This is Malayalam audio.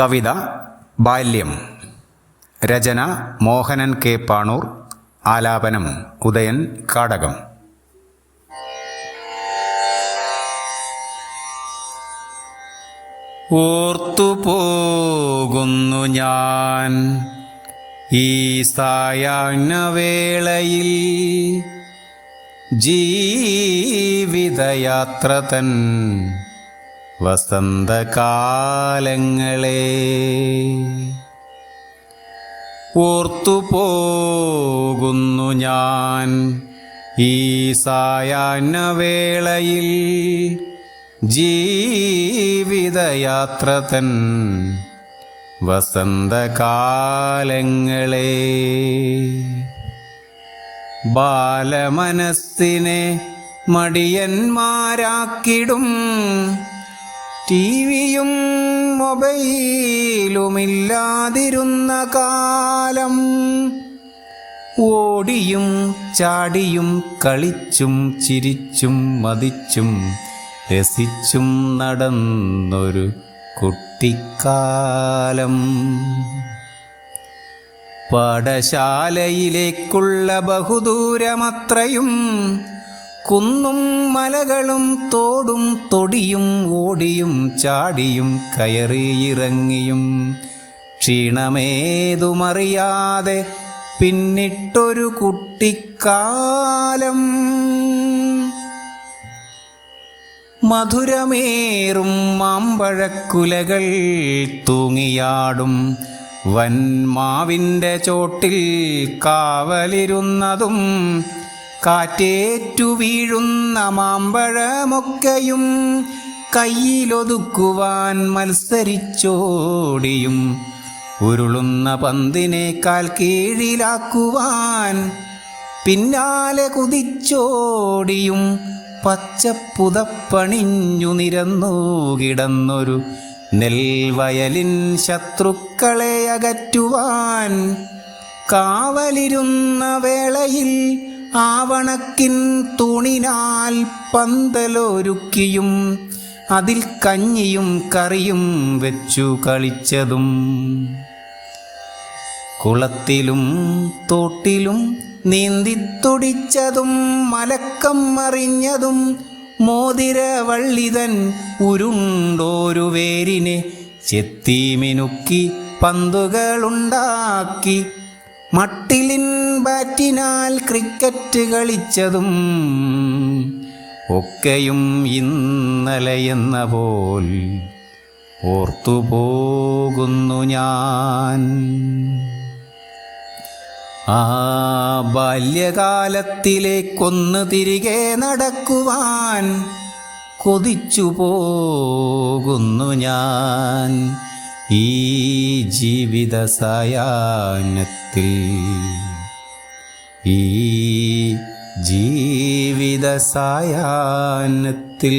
കവിത ബാല്യം രചന മോഹനൻ കെ പാണൂർ ആലാപനം ഉദയൻ കാടകം. ഓർത്തുപോകുന്നു ഞാൻ ഈ സായാഹ്നവേളയിൽ. ജീവിതയാത്ര തൻ വസന്തകാലങ്ങളെ ഓർത്തുപോകുന്നു ഞാൻ ഈ സായാഹ്നവേളയിൽ ജീവിതയാത്ര തൻ വസന്തകാലങ്ങളെ. ബാലമനസ്സിനെ മടിയന്മാരാക്കിടും ടിവിയും മൊബൈലുമില്ലാതിരുന്ന കാലം. ഓടിയും ചാടിയും കളിച്ചും ചിരിച്ചും മതിച്ചും രസിച്ചും നടന്നൊരു കുട്ടിക്കാലം. പാഠശാലയിലേക്കുള്ള ബഹുദൂരമത്രയും കുന്നും മലകളും തോടും തൊടിയും ഓടിയും ചാടിയും കയറിയിറങ്ങിയും ക്ഷീണമേതുമറിയാതെ പിന്നിട്ടൊരു കുട്ടിക്കാലം. മധുരമേറും മാമ്പഴക്കുലകൾ തൂങ്ങിയാടും. വൻമാവിന്റെ ചോട്ടിൽ കാവലിരുന്നതും കാറ്റേറ്റു വീഴുന്ന മാമ്പഴമൊക്കെയും കയ്യിലൊതുക്കുവാൻ മത്സരിച്ചോടിയും ഉരുളുന്ന പന്തിനേക്കാൽ കീഴിലാക്കുവാൻ പിന്നാലെ കുതിച്ചോടിയും പച്ചപ്പുതപ്പണിഞ്ഞു നിരന്നു കിടന്നൊരു നെൽവയലിൻ ശത്രുക്കളെ അകറ്റുവാൻ കാവലിരുന്ന വേളയിൽ ആവണക്കിൻ തൂണിനാൽ പന്തലൊരുക്കിയും അതിൽ കഞ്ഞിയും കറിയും വെച്ചു കളിച്ചതും. കുളത്തിലും തോട്ടിലും നീന്തിത്തുടിച്ചതും മലക്കം മറിഞ്ഞതും മോതിരവള്ളിതൻ ഉരുണ്ടോരു വേരിനെ ചെത്തിമിനുക്കി പന്തുകളുണ്ടാക്കി മട്ടിലിൻ ബാറ്റിനാൽ ക്രിക്കറ്റ് കളിച്ചതും ഒക്കെയും ഇന്നലെയെന്ന പോൽ ഓർത്തുപോകുന്നു ഞാൻ. ആ ബാല്യകാലത്തിലേക്കൊന്ന് തിരികെ നടക്കുവാൻ കൊതിച്ചു പോകുന്നു ഞാൻ. ഈ ജീവിത സായാഹ്നത്തിൽ ഈ ജീവിത സായാഹ്നത്തിൽ